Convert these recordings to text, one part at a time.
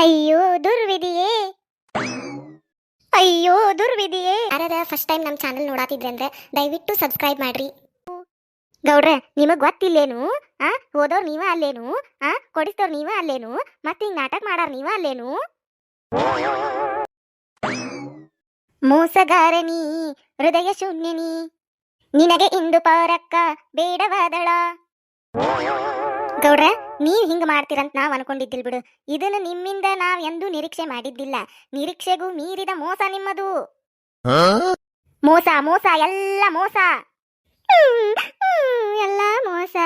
ಅಯ್ಯೋ ದುರ್ವಿಧಿಯೇ. ಅಯ್ಯೋ ದುರ್ವಿಧಿಯೇ. ಯಾರದ ಫಸ್ಟ್ ಟೈಮ್ ನಮ್ಮ ಚಾನಲ್ ನೋಡಾತಿದ್ರೆ ಅಂದ್ರೆ ದಯವಿಟ್ಟು ಸಬ್ಸ್ಕ್ರೈಬ್ ಮಾಡ್ರಿ. ಗೌಡ್ರೆ, ನಿಮಗ್ ಗೊತ್ತಿಲ್ಲೇನು? ಆ, ಓದೋರ್ ನೀವ ಅಲ್ಲೇನು? ಆ, ಕೊಡಿಸ್ತೋರ್ ನೀವ ಅಲ್ಲೇನು? ಮತ್ತೆ ಹಿಂಗ್ ನಾಟಕ ಮಾಡಾರ ನೀವ ಅಲ್ಲೇನು? ಮೋಸಗಾರನಿ ಹೃದಯ ಶೂನ್ಯನಿ ನಿನಗೆ ಇಂದು ಪಾರಕ್ಕ ಬೇಡವಾದಳ. ಗೌಡ್ರ ನೀವ್ ಹಿಂಗ್ ಮಾಡ್ತೀರಂತ ನಾವ್ ಅನ್ಕೊಂಡಿದ್ದಿಲ್ ಬಿಡು. ಇದನ್ನ ನಿಮ್ಮಿಂದ ನಾವ್ ಎಂದೂ ನಿರೀಕ್ಷೆ ಮಾಡಿದ್ದಿಲ್ಲ. ನಿರೀಕ್ಷೆಗೂ ಮೀರಿದ ಮೋಸ ನಿಮ್ಮದು. ಮೋಸ ಮೋಸ ಎಲ್ಲ ಮೋಸ. ಎಲ್ಲ ಮೋಸ.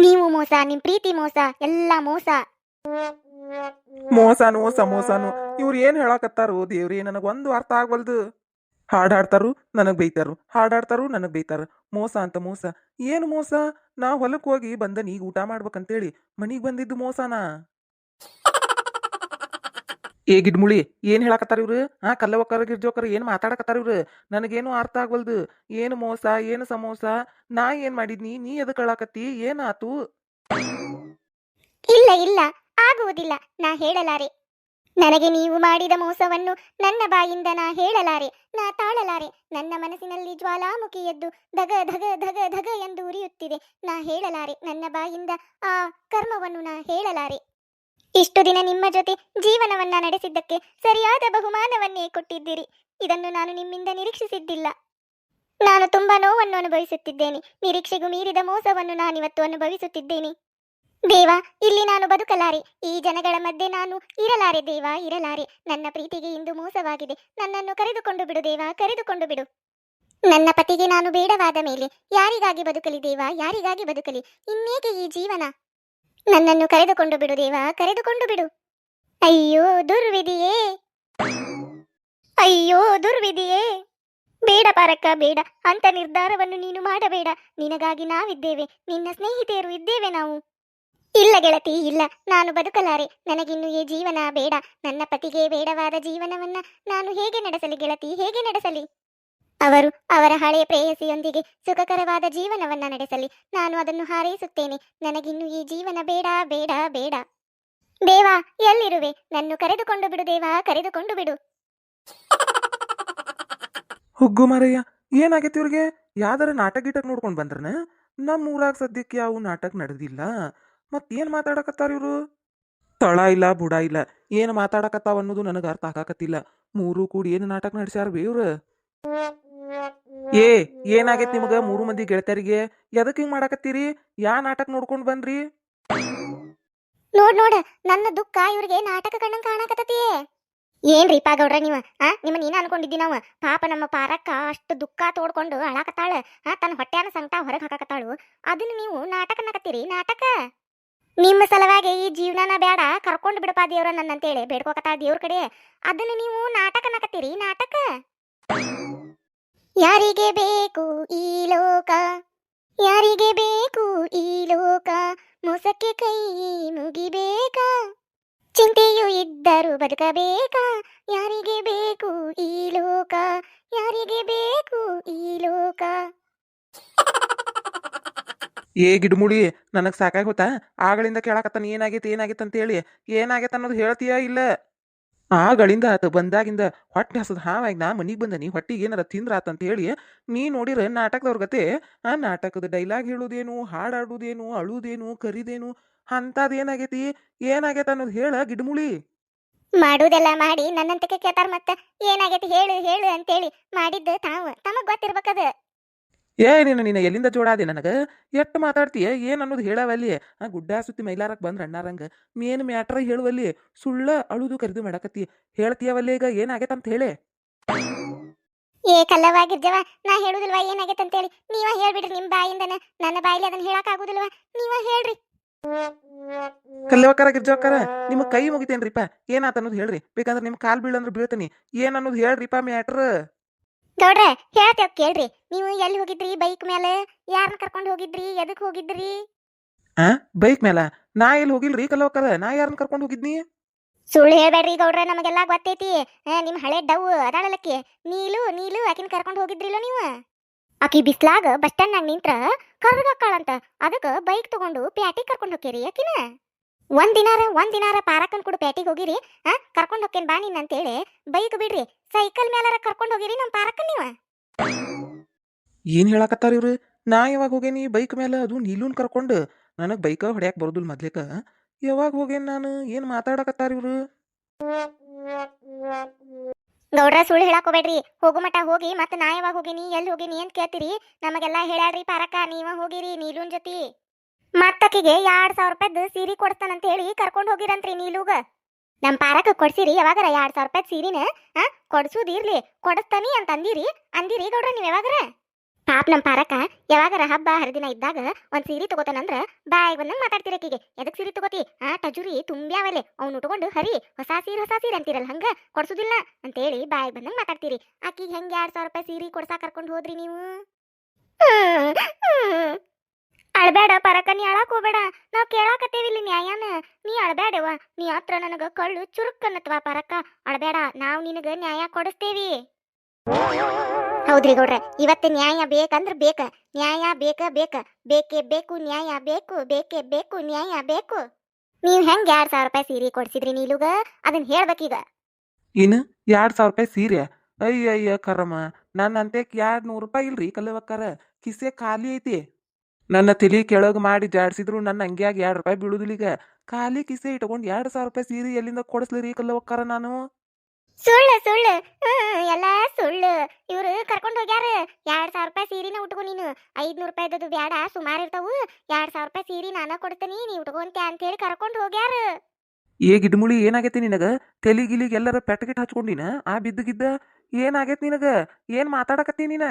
ನೀವು ಮೋಸ ನಿಮ್ ಪ್ರೀತಿ ಮೋಸ ಎಲ್ಲ ಮೋಸ. ಮೋಸಾನು ಸಮೋಸಾನು ಇವ್ರು ಏನ್ ಹೇಳಕತ್ತಾರೋ ದೇವ್ರಿ ನನಗ್ ಒಂದು ಅರ್ಥ ಆಗ್ವಲ್ದು. ಹಾಡಾಡ್ತಾರು ಹಾಡ್ತಾರು ನನಗ್ ಬೈತಾರು. ಹಾಡ್ ಹಾಡ್ತಾರು ನನಗ್ ಬೈತಾರ. ಮೋಸ ಅಂತ ಮೋಸ. ಏನು ಮೋಸ? ನಾ ಹೊಲಕ್ಕೆ ಹೋಗಿ ಬಂದ ನೀಗ ಊಟ ಮಾಡ್ಬೇಕಂತೇಳಿ. ಮನಿಗೆ ಬಂದಿದ್ದು ಮೋಸನಾ? ಏ ಗಿಡ್ಮುಳಿ, ಏನ್ ಹೇಳಕತ್ತಾರ ಇವ್ರು? ಹಾ ಕಲ್ಲವಕ್ಕರ ಗಿರ್ಜೋಕರ ಏನ್ ಮಾತಾಡಕತ್ತಾರ ಇವ್ರು? ನನಗೇನು ಅರ್ಥ ಆಗ್ವಲ್ದು. ಏನು ಮೋಸ, ಏನು ಸಮೋಸ? ನಾ ಏನ್ ಮಾಡಿದ್ನಿ? ನೀ ಎದಕ್ ಹೇಳಾಕತ್ತಿ ಏನಾತು? ಇಲ್ಲ ಇಲ್ಲ, ಆಗುವುದಿಲ್ಲ. ನಾ ಹೇಳಲಾರೆ. ನನಗೆ ನೀವು ಮಾಡಿದ ಮೋಸವನ್ನು ನನ್ನ ಬಾಯಿಂದ ನಾ ಹೇಳಲಾರೆ, ನಾ ತಾಳಲಾರೆ. ನನ್ನ ಮನಸ್ಸಿನಲ್ಲಿ ಜ್ವಾಲಾಮುಖಿ ಎದ್ದು ಧಗ ಧಗ ಧಗ ಧಗ ಎಂದು ಉರಿಯುತ್ತಿದೆ. ನಾ ಹೇಳಲಾರೆ, ನನ್ನ ಬಾಯಿಂದ ಆ ಕರ್ಮವನ್ನು ನಾ ಹೇಳಲಾರೆ. ಇಷ್ಟು ದಿನ ನಿಮ್ಮ ಜೊತೆ ಜೀವನವನ್ನ ನಡೆಸಿದ್ದಕ್ಕೆ ಸರಿಯಾದ ಬಹುಮಾನವನ್ನೇ ಕೊಟ್ಟಿದ್ದೀರಿ. ಇದನ್ನು ನಾನು ನಿಮ್ಮಿಂದ ನಿರೀಕ್ಷಿಸಿದ್ದಿಲ್ಲ. ನಾನು ತುಂಬಾ ನೋವನ್ನು ಅನುಭವಿಸುತ್ತಿದ್ದೇನೆ. ನಿರೀಕ್ಷೆಗೂ ಮೀರಿದ ಮೋಸವನ್ನು ನಾನಿವತ್ತು ಅನುಭವಿಸುತ್ತಿದ್ದೇನೆ. ದೇವ, ಇಲ್ಲಿ ನಾನು ಬದುಕಲಾರೆ. ಈ ಜನಗಳ ಮಧ್ಯೆ ನಾನು ಇರಲಾರೆ. ದೇವ, ಇರಲಾರೆ. ನನ್ನ ಪ್ರೀತಿಗೆ ಇಂದು ಮೋಸವಾಗಿದೆ. ನನ್ನನ್ನು ಕರೆದುಕೊಂಡು ಬಿಡು ದೇವ, ಕರೆದುಕೊಂಡು ಬಿಡು. ನನ್ನ ಪತಿಗೆ ನಾನು ಬೇಡವಾದ ಮೇಲೆ ಯಾರಿಗಾಗಿ ಬದುಕಲಿ ದೇವ, ಯಾರಿಗಾಗಿ ಬದುಕಲಿ? ಇನ್ನೇಕೆ ಈ ಜೀವನ? ನನ್ನನ್ನು ಕರೆದುಕೊಂಡು ಬಿಡು ದೇವ, ಕರೆದುಕೊಂಡು ಬಿಡು. ಅಯ್ಯೋ, ದುರ್ವಿಧಿಯೇ. ಅಯ್ಯೋ, ದುರ್ವಿಧಿಯೇ. ಬೇಡ ಪಾರಕ್ಕ, ಬೇಡ. ಅಂತ ನಿರ್ಧಾರವನ್ನು ನೀನು ಮಾಡಬೇಡ. ನಿನಗಾಗಿ ನಾವಿದ್ದೇವೆ. ನಿನ್ನ ಸ್ನೇಹಿತೆಯರು ಇದ್ದೇವೆ ನಾವು. ಇಲ್ಲ ಗೆಳತಿ, ಇಲ್ಲ. ನಾನು ಬದುಕಲಾರೆ. ನನಗಿನ್ನು ಈ ಜೀವನ ಬೇಡ. ನನ್ನ ಪತಿಗೆ ಬೇಡವಾದ ಜೀವನವನ್ನ ನಾನು ಹೇಗೆ ನಡೆಸಲಿ ಗೆಳತಿ? ಹೇಗೆ ನಡೆಸಲಿ? ಅವರು ಅವರ ಹಳೆಯ ಪ್ರೇಯಸಿಯೊಂದಿಗೆ ಸುಖಕರವಾದ ಜೀವನವನ್ನ ನಡೆಸಲಿ. ನಾನು ಅದನ್ನು ಹಾರೈಸುತ್ತೇನೆ. ನನಗಿನ್ನು ಈ ಜೀವನ ಬೇಡ ಬೇಡ ಬೇಡ. ದೇವಾ, ಎಲ್ಲಿರುವೆ? ನನ್ನ ಕರೆದುಕೊಂಡು ಬಿಡು ದೇವಾ, ಕರೆದುಕೊಂಡು ಬಿಡು. ಹುಗ್ಗು ಮರಯ್ಯ, ಏನಾಗೈತಿ ಇವ್ರಿಗೆ? ಯಾವ್ದಾರ ನಾಟಕ ಗೀಟಕ್ ನೋಡ್ಕೊಂಡು ಬಂದ್ರನ? ನಮ್ಮ ಊರಾಗ ಸದ್ಯಕ್ಕೆ ಯಾವ ನಾಟಕ ನಡೆದಿಲ್ಲ. ಮತ್ತೇನ್ ಮಾತಾಡಕತ್ತಾರ ಇವ್ರು? ತಳ ಇಲ್ಲ, ಬುಡ ಇಲ್ಲ, ಏನ್ ಮಾತಾಡಕತ್ತಾವ ಅನ್ನೋದು ನನಗೆ ಅರ್ಥ ಆಗಾಕತ್ತಿಲ್ಲ. ಮೂರು ಕೂಡಿ ಏನ್ ನಾಟಕ ನಡೆಸ್ಯಾರ ಬೇ ಏ, ಏನಾಗೈತಿ ನಿಮಗ ಮೂರು ಮಂದಿ ಗೆಳತಿಯರಿಗೆ? ಎದಕ್ ಹಿಂಗ್ ಮಾಡಾಕತ್ತೀರಿ? ಯಾ ನಾಟಕ ನೋಡ್ಕೊಂಡ್ ಬಂದ್ರಿ? ನೋಡ್, ನೋಡ, ನನ್ನ ದುಃಖ ಇವ್ರಿಗೆ ನಾಟಕ ಕಣ್ಣಂಗ್ ಕಾಣಕತ್ತತಿ ಏನ್ರಿ ಪಾ ಗೌಡ್ರ ನೀವ? ಆ, ನಿಮ್ಮ ನೀನ ಅನ್ಕೊಂಡಿದ್ದಿ ನಾವು? ಪಾಪ ನಮ್ಮ ಪಾರಕ್ಕ ಅಷ್ಟು ದುಃಖ ತೋಡ್ಕೊಂಡು ಅಳಾಕತ್ತಾಳ. ಆ ತನ್ನ ಹೊಟ್ಟೆಯನ್ನ ಸಂಕಟ ಹೊರಗೆ ಹಾಕಾಕತ್ತಾಳು. ಅದನ್ನ ನೀವು ನಾಟಕ ನಕತ್ತೀರಿ ನಾಟಕ? ನಿಮ್ಮ ಸಲುವಾಗಿ ಈ ಜೀವನನ ಬೇಡ, ಕರ್ಕೊಂಡು ಬಿಡಪ್ಪ ದೇವ್ರ ನನ್ನಂತೇಳಿ. ಬೇಡ್ಕೋಕತ್ತಾಳ ದೇವ್ರ ಕಡೆ. ಅದನ್ನ ನೀವು ನಾಟಕ ನಕತ್ತೀರಿ, ನಾಟಕ? ಯಾರಿಗೆ ಬೇಕು ಈ ಲೋಕ? ಯಾರಿಗೆ ಬೇಕು ಈ ಲೋಕ? ಮೋಸಕ್ಕೆ ಕೈ ಮುಗಿಬೇಕಾ? ಚಿಂತೆಯು ಇದ್ದರೂ ಬದುಕಬೇಕಾ? ಯಾರಿಗೆ ಬೇಕು ಈ ಲೋಕ? ಯಾರಿಗೆ ಬೇಕು ಈ ಲೋಕ? ಏ ಗಿಡ್ಮುಳಿ ನನಗೆ ಸಾಕಾಗಿ ಹೋತಾ? ಆಗಳಿಂದ ಕೇಳಾಕತ್ತಾನ, ಏನಾಗೈತೆ ಏನಾಗೈತೆ ಅಂತ ಹೇಳಿ ಏನಾಗೈತೆ ಅನ್ನೋದು ಹೇಳ್ತೀಯಾ ಇಲ್ಲ? ಆಗಳಿಂದ ಆತ ಬಂದಾಗಿಂದ ಹೊಟ್ಟೆ ಹಸದ್ ಹಾವಾಗಿ, ನಾ ಮನಿಗ್ ಬಂದನಿ ಹೊಟ್ಟಿಗೆ ಏನಾರ ತಿಂದ್ರ ಆತಂತ ಹೇಳಿ ನೀ ನೋಡಿರ ನಾಟಕದವ್ರ ಗತೆ, ಆ ನಾಟಕದ ಡೈಲಾಗ್ ಹೇಳುದೇನು, ಹಾಡಾಡುದೇನು, ಅಳುದೇನು, ಕರಿದೇನು, ಅಂತದ್ ಏನಾಗೈತಿ? ಏನಾಗೈತೆ ಅನ್ನೋದು ಹೇಳ ಗಿಡಮುಳಿ. ಮಾಡುದೆಲ್ಲ ಮಾಡಿ ನನ್ನಂತಕ್ಕೆ ಕೇತಾರ ಮತ್ತ, ಏನಾಗೈತಿ ಹೇಳು ಹೇಳು ಅಂತೇಳಿ ಮಾಡಿದ್ದು ತಾವು, ತಮಗ್ ಗೊತ್ತಿರ್ಬೇಕದ. ಏ ನೀನು ಎಲ್ಲಿಂದ ಜೋಡಾದೆ ನನಗೆ? ಎಷ್ಟು ಮಾತಾಡ್ತೀಯ? ಏನು ಅನ್ನೋದು ಹೇಳವಲ್ಲಿ? ಗುಡ್ಡ ಸುತ್ತಿ ಮೈಲಾರಕ್ಕೆ ಬಂದ್ರ ಅಣ್ಣಾರಂಗ. ಮೇನ್ ಮ್ಯಾಟ್ರ ಹೇಳುವಲ್ಲಿ ಸುಳ್ಳ ಅಳುದು ಕರೆದು ಮಾಡಕತ್ತಿ. ಹೇಳ್ತೀಯವಲ್ಲಿ ಈಗ ಏನಾಗೈತಂತ ಹೇಳಿ. ಏ ಕಲ್ಲವಾಗಿರ್ಜವ ನಾ ಹೇಳುದಿಲ್ವಾ ಏನಾಗೈತೆ ಅಂತೇಳಿ ನೀವ ಹೇಳ್ಬಿಡ್ರಿ ನಿಮ್ ಬಾಯಿಂದನ. ನನ್ನ ಬಾಯಿಲಿ ಅದನ್ನ ಹೇಳಕ್ ಆಗುದಿಲ್ವಾ? ನೀವ ಹೇಳ್ರಿ. ಕಲ್ಲವಕ್ಕರ ಗಿರ್ಜವಕ್ಕರ ನಿಮ್ಮ ಕೈ ಮುಗಿತೇನ್ರಿಪ್ಪ ಏನಾತ ಅನ್ನೋದು ಹೇಳ್ರಿ. ಬೇಕಂದ್ರೆ ನಿಮ್ ಕಾಲ್ ಬೀಳಂದ್ರೆ ಬೀಳ್ತೀನಿ. ಏನನ್ನೋದು ಅನ್ನೋದು ಹೇಳ್ರಿಪ್ಪ ಮ್ಯಾಟ್ರ್? ಗೌಡ್ರೆ ಹೇಳ್ತೇವ್ ಕೇಳ್ರಿ. ನೀವು ಎಲ್ಲಿ ಹೋಗಿದ್ರಿ? ಬೈಕ್ ಮೇಲೆ? ಯಾರನ್ನ ಕರ್ಕೊಂಡು ಹೋಗಿದ್ರಿ? ಎದಕ್ ಹೋಗಿದ್ರಿ? ಆ? ಬೈಕ್ ಮೇಲೆ? ನಾ ಎಲ್ಲಿ ಹೋಗಿಲ್ರಿ? ಕಲ್ಲವಕ್ಕರ ನಾ ಯಾರನ್ನ ಕರ್ಕೊಂಡು ಹೋಗಿದ್ನಿ? ಸುಳ್ಳು ಹೇಳ್ಬೇಡ್ರಿ ಗೌಡ್ರೆ ನಮಗೆಲ್ಲ ಗೊತ್ತೈತಿ. ಆ, ನಿಮ್ ಹಳೆ ಡವ್ ಅದಾಳಲಕ್ಕಿ. ನೀಲು ನೀಲು ಆಕಿನ ಕರ್ಕೊಂಡು ಹೋಗಿದ್ರಿಲ್ಲ ನೀವು? ಆಕಿ ಬಿಸ್ಲಾಗ ಬಸ್ ಸ್ಟ್ಯಾಂಡ್ನಾಗ ನಿಂತ್ರ ಕರ್ಗಾಕಾಳಂತ ಅದಕ್ಕ ಬೈಕ್ ತಗೊಂಡು ಪ್ಯಾಟಿ ಕರ್ಕೊಂಡು ಹೋಗ್ಯಾರಿ ಆಕಿನ? ಒಂದ್ ದಿನಾರ ಒಂದ್ ದಿನಾರ ಪಾರಕನ್ ಕೂಡ ಪೇಟಿಗೆ ಹೋಗಿರಿ ಆ ಕರ್ಕೊಂಡ್ ಹೋಗ್ತೇನೆ ಬಾ ನೀನ್ ಅಂತೇಳಿ ಬೈಕ್ ಬಿಡ್ರಿ. ಸೈಕಲ್ ಮೇಲಾರ ಕರ್ಕೊಂಡ್ ಹೋಗಿರಿ ನಮ್ ಪಾರಕನ್ ನೀವ. ಏನ್ ಹೇಳಕತ್ತಾರ ಇವ್ರು? ನಾ ಯಾವಾಗ ಹೋಗೇನಿ ಬೈಕ್ ಮೇಲೆ ಅದು ನೀಲೂನ್ ಕರ್ಕೊಂಡು. ನನಗೆ ಬೈಕ ಹೊಡ್ಯಾಕ್ ಬರೋದಿಲ್ಲ ಮೊದ್ಲೇಕ. ಯಾವಾಗ ಹೋಗೇನ್ ನಾನು? ಏನ್ ಮಾತಾಡಕತ್ತಾರ ಇವ್ರು? ಗೌಡ್ರ ಸುಳ್ಳು ಹೇಳಕ್ ಹೋಗ್ಬೇಡ್ರಿ. ಹೋಗು ಮಟ ಹೋಗಿ ಮತ್ತೆ ನಾ ಯಾವಾಗ ಹೋಗಿನಿ ಎಲ್ಲಿ ಹೋಗಿನಿ ಅಂತ ಕೇಳ್ತೀರಿ. ನಮಗೆಲ್ಲ ಹೇಳ್ಯಾಡ್ರಿ ಪಾರಕ ನೀವ ಹೋಗಿರಿ ನೀಲೂನ್ ಜೊತೆ. ಮತ್ತಕಿಗೆ ಎರಡ್ ಸಾವಿರ ರೂಪಾಯ್ದು ಸೀರೆ ಕೊಡ್ತಾನಂತ ಹೇಳಿ ಕರ್ಕೊಂಡು ಹೋಗಿರಂತ್ರಿ ನೀಲೂಗ. ನಮ್ಮ ಪಾರಕ ಕೊಡ್ಸಿರಿ, ಯಾವಾಗರ ಎರಡ್ ಸಾವಿರ ರೂಪಾಯಿ ಸೀರಿನ ಹಾ ಕೊಡ್ಸುದಿರ್ಲಿ ಕೊಡಿಸ್ತಾನಿ ಅಂತ ಅಂದಿರಿ ಅಂದಿರಿ ಗೌಡ್ರ ನೀವು ಯಾವಾಗರ? ಪಾಪ ನಮ್ಮ ಪಾರಕ, ಯಾವಾಗರ ಹಬ್ಬ ಹರಿದಿನ ಇದ್ದಾಗ ಒಂದು ಸೀರೆ ತಗೋತಾನಂದ್ರ ಬಾಯ್ ಬಂದಂಗ್ ಮಾತಾಡ್ತೀರಿ ಆಕಿಗೆ ಎದಕ್ಕೆ ಸೀರೆ ತಗೋತಿ? ಆ, ಟಜುರಿ, ತುಂಬ್ಯಾವಲೆ, ಅವ್ನು ಉಟ್ಕೊಂಡು ಹರಿ, ಹೊಸ ಸೀರೆ ಹೊಸ ಸೀರೆ ಅಂತಿರಲ್ಲ, ಹಂಗ ಕೊಡ್ಸುದಿಲ್ಲ ಅಂತೇಳಿ ಬಾಯ್ ಬಂದ್ ಮಾತಾಡ್ತೀರಿ. ಆಕಿಗೆ ಹೆಂಗೆ ಎರಡು ಸಾವಿರ ರೂಪಾಯಿ ಸೀರೆ ಕೊಡ್ಸಾ ಕರ್ಕೊಂಡು ಹೋದ್ರಿ ನೀವು? ಅಳ್ಬೇಡ, ಪರಕ ನೀ ಅಳಕ್ ಹೋಗ್ಬೇಡ. ನಾವ್ ಕೇಳಾಕತ್ತೇವಿ ಇಲ್ಲಿ ನ್ಯಾಯನ. ನೀ ಅಳ್ಬೇಡವ ನೀ ಹತ್ರ ನನಗ ಕಳ್ಳು ಚುರುಕ್ಕನ್ನತ್ವ ಪರಕ. ಅಳ್ಬೇಡ ನಾವ್ ನಿನಗ ನ್ಯಾಯ ಕೊಡಿಸ್ತೇವಿ. ಹೌದ್ರಿ ಗೌಡ್ರ, ಇವತ್ತು ನ್ಯಾಯ ಬೇಕಂದ್ರ ಬೇಕ. ನ್ಯಾಯ ಬೇಕ ಬೇಕ. ಬೇಕೇ ಬೇಕು, ನ್ಯಾಯ ಬೇಕು. ಬೇಕೇ ಬೇಕು, ನ್ಯಾಯ ಬೇಕು. ನೀವ್ ಹೆಂಗ್ ಎರಡ್ ಸಾವಿರ ರೂಪಾಯಿ ಸೀರೆ ಕೊಡ್ಸಿದ್ರಿ ನೀಲುಗ? ಅದನ್ನ ಹೇಳ್ಬೇಕೀಗ. ಏನು ಎರಡು ಸಾವಿರ ರೂಪಾಯಿ ಸೀರೆ? ಅಯ್ಯ ಅಯ್ಯ ಕರಮ್ಮ ನನ್ನ ಅಂತೆಕ್ ಎರಡು ನೂರು ರೂಪಾಯಿ ಇಲ್ರಿ ಕಲ್ಲವಕ್ಕಾರ. ಕಿಸೆ ಖಾಲಿ ಐತಿ. ನನ್ನ ತಲೆ ಕೆಳಗೆ ಮಾಡಿ ಜಾಡ್ಸಿದ್ರು ನನ್ನ ಅಂಗ್ಯಾಗ ಎರಡು ರೂಪಾಯಿ ಬೀಳುದಿಲ್ಲ ಈಗ. ಖಾಲಿ ಕಿಸೆ ಇಟ್ಕೊಂಡು ಎರಡು ಸಾವಿರ ರೂಪಾಯಿ ಸೀರೆ ಎಲ್ಲಿಂದ ಕೊಡಿಸ್ಲಿ ಕಲ್ಲವಕ್ಕಾರ ನಾನು? ಸುಳ್ಳು ಸುಳ್ಳು. ಎಲ್ಲ ಸುಳ್ಳು. ಇವರು ಕರ್ಕೊಂಡು ಹೋಗ್ಯಾರ. ಎರಡ್ ಸಾವಿರ ರೂಪಾಯಿ ಸೀರಿನ ಉಟ್ಕೊ ನೀನು. ಐದ್ನೂರು ರೂಪಾಯಿದದು ಬ್ಯಾಡ ಸುಮಾರು ಇರ್ತಾವು. ಎರಡ್ ಸಾವಿರ ರೂಪಾಯಿ ಸೀರೆ ನಾನ ಕೊಡ್ತೀನಿ ನೀ ಉಟ್ಕೊಂತೆ ಅಂತ ಹೇಳಿ ಕರ್ಕೊಂಡು ಹೋಗ್ಯಾರ. ಏ ಗಿಡ್ಮುಳಿ ಏನಾಗೈತಿ ನಿನಗ? ತಲಿ ಗಿಲಿಗ್ ಎಲ್ಲರ ಪೆಟ್ಗಿಟ್ ಹಚ್ಕೊಂಡಿನ ಆ ಬಿದ್ದಗಿದ್ದ ಏನಾಗೈತಿ ನಿನಗ? ಏನ್ ಮಾತಾಡಕತ್ತಿ ನೀನ?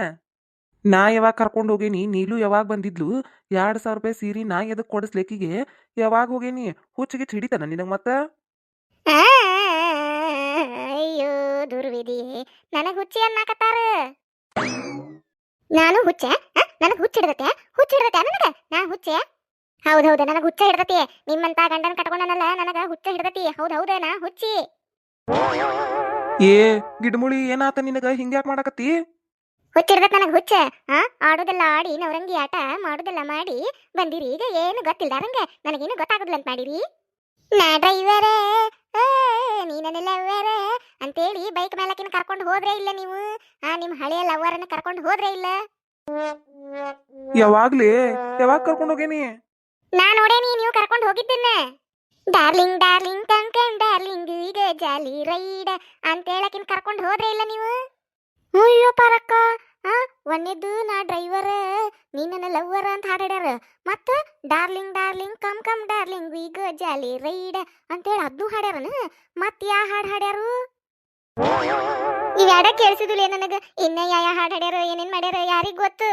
ನಾ ಯಾವಾಗ ಕರ್ಕೊಂಡು ಹೋಗೇನಿ ನೀಲು ಯಾವಾಗ ಬಂದಿದ್ಲು ಎರಡ್ ಸಾವಿರ ರೂಪಾಯಿ ಸೀರೆ ನಾ ಎದಕ್ ಕೊಡಿಸ್ಲೇಕಿಗೆ ಯಾವಾಗ ಹೋಗೇನಿ? ಹುಚ್ಚಿಗೆ ಹಿಡಿತಾನ ನಿನಗ ಮತ್ತ? ಆ, ಅಯ್ಯೋ ದುರ್ವಿಧಿ ನನಗೆ ಹುಚ್ಚಿ ಅನ್ನಾಕತ್ತಾರ? ನಾನು ಹುಚ್ಚೆ? ನನಗೆ ನನಗ್ ಹುಚ್ಚ ಹಿಡ್ದತೆ? ಹುಚ್ಚ ಹಿಡ್ದತೆ ನನಗ? ನಾ ಹುಚ್ಚೆ? ಹೌದು ಹೌದ ನನಗೆ ಹುಚ್ಚ ಹಿಡ್ದತಿ. ನಿಮ್ಮಂತ ಗಂಡನ ಕಟ್ಕೊಂಡನಲ್ಲ ನನಗ ಹುಚ್ಚ ಹಿಡ್ದತಿ. ಹೌದು ಹೌದ ನಾ ಹುಚ್ಚಿ. ಏ ಗಿಡಮುಳಿ ಏನಾತ ನಿನಗ? ಹಿಂಗ್ಯಾಕ್ ಮಾಡಕತ್ತಿ? ಹುಚ್ಚಿಡ್ದತ್ ನನಗ್ ಹುಚ್ಚ. ಆ? ಆಡೋದೆಲ್ಲ ಆಡಿ ನವರಂಗಿ ಆಟ ಮಾಡೋದೆಲ್ಲ ಮಾಡಿ ಬಂದಿರಿ. ಈಗ ಏನು ಗೊತ್ತಿಲ್ದಾರಂಗ ನನಗೇನು ಗೊತ್ತಾಗೋದಿಲ್ಲ ಅಂತ ಮಾಡಿರಿ. ನಾ ಡ್ರೈವರೇ ನೀನನ್ನೆಲ್ಲ ನನ್ನ ಲವ್ವರ ಅಂತೇಳಿ ಬೈಕ್ ಮೇಲಕ್ಕಿನ ಕರ್ಕೊಂಡು ಹೋದ್ರೆ ಇಲ್ಲ ನೀವು? ಆ ನಿಮ್ ಹಳೆಯ ಲವ್ವರನ್ನ ಕರ್ಕೊಂಡು ಹೋದ್ರೆ ಇಲ್ಲ? ಯಾವಾಗ್ಲಿ? ಯಾವಾಗ ಕರ್ಕೊಂಡು ಹೋಗೇನಿ? ನಾ ನೋಡೇನಿ ನೀವು ಕರ್ಕೊಂಡು ಹೋಗಿದ್ದೇನೆ ಡಾರ್ಲಿಂಗ್ ಡಾರ್ಲಿಂಗ್ ಕಂಕನ್ ಡಾರ್ಲಿಂಗ್ ಈಗ ಜಾಲಿ ರೈಡ್ ಅಂತ ಹೇಳಕಿನ್ ಕರ್ಕೊಂಡು ಹೋದ್ರೆ ಇಲ್ಲ ನೀವು? ಅಯ್ಯೋ ಪಾರಕ್ಕ ಒಂದೇದ್ದು ನಾ ಡ್ರೈವರ್ ನೀ ನನ್ನ ಲವ್ವರ್ ಅಂತ ಹಾಡ್ಯಾರ ಮತ್ತ darling darling, come come, darling ಈಗ ಜಾಲಿ ರೈಡ್ ಅಂತೇಳಿ ಅದನ್ನು ಹಾಡ್ಯಾರನ. ಮತ್ ಯಾ ಹಾಡ್ ಹಾಡ್ಯಾರು? ಇವ್ಯಾಡ ಕೇಳಿಸಿದಿಲ್ಲ ನನಗ? ಇನ್ನ ಯಾ ಯಾ ಹಾಡ್ ಹಾಡ್ಯಾರ, ಏನೇನ್ ಮಾಡ್ಯಾರ ಯಾರಿಗ್ ಗೊತ್ತು?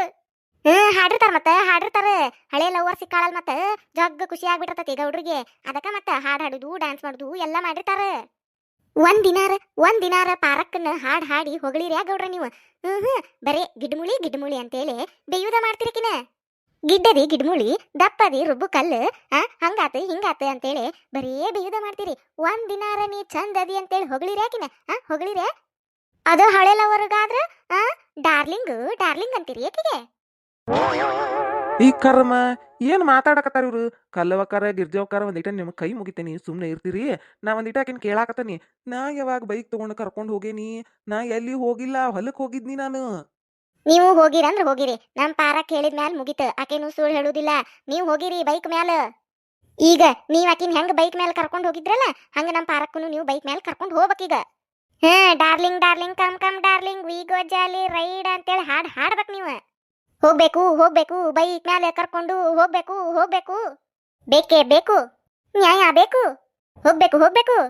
ಹ್ಮ್, ಹಾಡಿರ್ತಾರ ಮತ್ತ, ಹಾಡಿರ್ತಾರ. ಹಳೆ ಲವರ್ ಸಿಕ್ಕಾಳಲ್ ಮತ್ತ, ಜಗ್ಗ ಖುಷಿ ಆಗ್ಬಿಟ್ಟಿರ್ತೈತಿ ಗೌಡ್ರಿಗೆ. ಅದಕ್ಕ ಮತ್ತ ಹಾಡ್ ಹಾಡುದು ಡ್ಯಾನ್ಸ್ ಮಾಡುದು, ಎಲ್ಲ ಮಾಡಿರ್ತಾರ. ಒಂದ್ ದಿನಾರ ಒಂದ್ ದಿನಾರ ಪಾರಕ್ಕನ್ನ ಹಾಡ್ ಹಾಡಿ ಹೊಗಳಿರ್ಯಾ ಗೌಡ್ರ ನೀವು. ಹ್ಮ್ ಹ್ಮ್. ಬರೇ ಗಿಡ್ಮುಳಿ ಗಿಡ್ಮುಳಿ ಅಂತೇಳಿ ಬೇಯುದ ಮಾಡ್ತಿರಕಿನ? ಗಿಡ್ಡದಿ, ಗಿಡ್ಮುಳಿ, ದಪ್ಪದಿ, ರುಬ್ಬು ಕಲ್ಲು, ಆ, ಹಂಗಾತ, ಹಿಂಗಾತ ಅಂತೇಳಿ ಬರೇ ಬೇಯುದ ಮಾಡ್ತೀರಿ. ಒಂದ್ ದಿನಾರ ನೀ ಚಂದದಿ ಅಂತೇಳಿ ಹೊಗಳಿರ್ಯಾಕಿನ ಆ ಹೊಗಳಿರ್ಯಾ ಅದು ಹಳೆ ಲವರ್ಗಾದ್ರ ಆ, ಡಾರ್ಲಿಂಗ್ ಡಾರ್ಲಿಂಗ್ ಅಂತೀರಿ ಯಾಕಿಗೆ ಈ ಕರ್ಮ, ಏನ್ ಮಾತಾಡಕತ್ತಾರ ಇವ್ರು? ಕಲ್ಲವಕ್ಕಾರ, ಗಿರ್ಜವಕ್ಕಾರ ಒಂದಿಟ ನಿಮ್ ಕೈ ಮುಗಿತೇನಿ, ಸುಮ್ನೆ ಇರ್ತೀರಿ. ನಾ ಒಂದಿಟ ಆಕಿನ್ ಕೇಳಾಕತ್ತಾನಿ. ನಾ ಯಾವಾಗ ಬೈಕ್ ತಗೊಂಡು ಕರ್ಕೊಂಡು ಹೋಗೇನಿ? ನಾ ಎಲ್ಲಿ ಹೋಗಿಲ್ಲ? ಹೊಲಕ್ ಹೋಗಿದ್ನಿ ನಾನು. ನೀವು ಹೋಗಿರಂದ್ರ ಹೋಗಿರಿ. ನಮ್ ಪಾರ ಕೇಳಿದ ಮ್ಯಾಲ ಮುಗಿತ. ಆಕೆನು ಸುಳ್ಳು ಹೇಳುದಿಲ್ಲ. ನೀವು ಹೋಗಿರಿ ಬೈಕ್ ಮ್ಯಾಲ. ಈಗ ನೀವ್ ಆಕಿನ ಹೆಂಗ್ ಬೈಕ್ ಮ್ಯಾಲ ಕರ್ಕೊಂಡ್ ಹೋಗಿದ್ರಲ್ಲ, ಹಂಗ ನಮ್ ಪಾರಕ್ಕೂ ನೀವು ಬೈಕ್ ಮ್ಯಾಲ ಕರ್ಕೊಂಡ್ ಹೋಗ್ಬೇಕೀಗ ಹಾ darling darling, come come, darling we go jolly ride ಅಂತೇಳಿ ಹಾಡ್ ಹಾಡ್ಬೇಕು ನೀವು. ಹೋಗ್ಬೇಕು ಹೋಗ್ಬೇಕು, ಬೈಕ್ ಮ್ಯಾಲೆ ಕರ್ಕೊಂಡು ಹೋಗ್ಬೇಕು ಹೋಗ್ಬೇಕು. ಬೇಕೇ ಬೇಕು? ನ್ಯಾಯ ಬೇಕು? ಹೋಗ್ಬೇಕು ಹೋಗ್ಬೇಕು?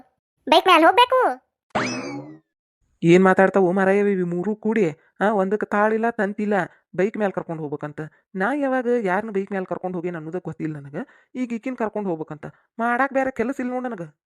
ಬೈಕ್ ಮೇಲೆ ಹೋಗ್ಬೇಕು? ಏನ್ ಮಾತಾಡ್ತಾವು ಮರಾಯವ ಮೂರು ಕೂಡಿ, ಆ, ಒಂದಕ್ಕೆ ತಾಳಿಲ್ಲ, ತಂತಿಲ್ಲ, ಬೈಕ್ ಮೇಲೆ ಕರ್ಕೊಂಡು ಹೋಗ್ಬೇಕಂತ. ನಾ ಯಾವಾಗ ಯಾರನ್ನ ಬೈಕ್ ಮೇಲೆ ಕರ್ಕೊಂಡು ಹೋಗೇನ ಅನ್ನೋದಕ್ಕೆ ಗೊತ್ತಿಲ್ಲ ನನಗೆ. ಈಗ ಈಕಿನ ಕರ್ಕೊಂಡು ಹೋಗ್ಬೇಕಂತ. ಮಾಡಾಕ್ ಬೇರೆ ಕೆಲಸ ಇಲ್ಲ ನೋಡು ನನಗೆ.